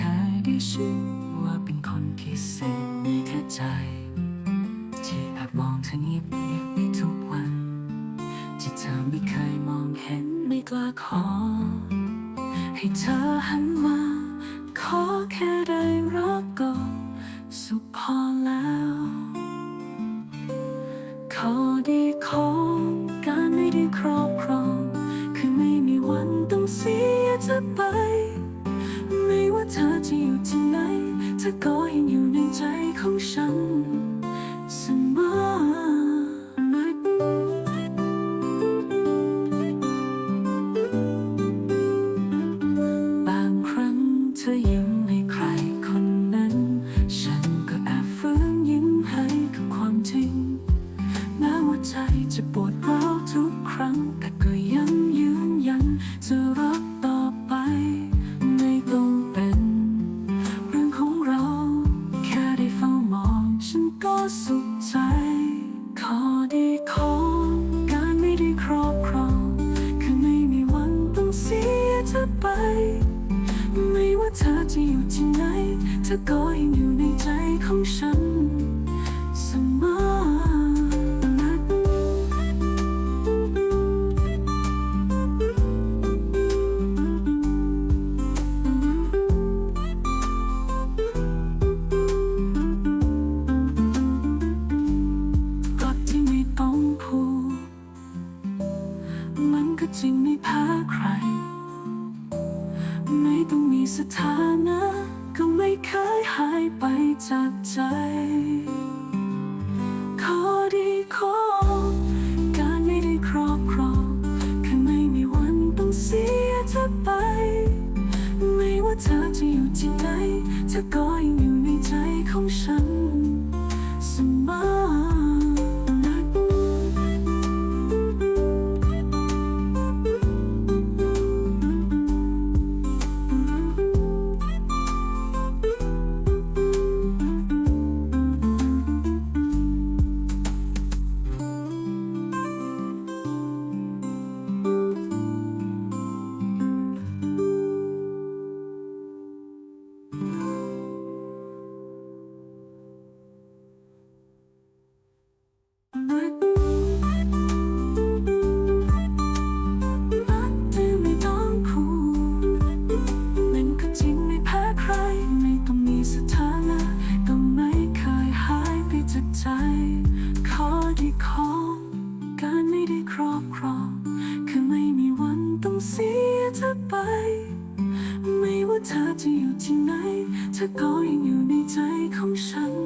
เคยได้ชื่อว่าเป็นคนพิเศษในแค่ใจ ที่แอบมองเธอเงียบเงียบในทุกวัน ที่เธอไม่เคยมองเห็นไม่กล้าขอ ให้เธอหันมา ขอแค่ได้รักก็สุขพอแล้ว ขอดีของการไม่ได้ครอบครอง คือไม่มีวันต้องเสียเธอไป จะอยู่ที่ไหนเธอก็ยังอยู่ในใจของฉัน ธอก็ยังอยู่ในใจของฉันเสมอรักที่ไม่ต้องพูดมันก็จริงไม่แพ้ใคร ไม่ต้องมีสถานะายไปจากใจ อไป ไม่ว่าเธอจะอยู่ที่ไหน เธอก็ยังอยู่ในใจของฉัน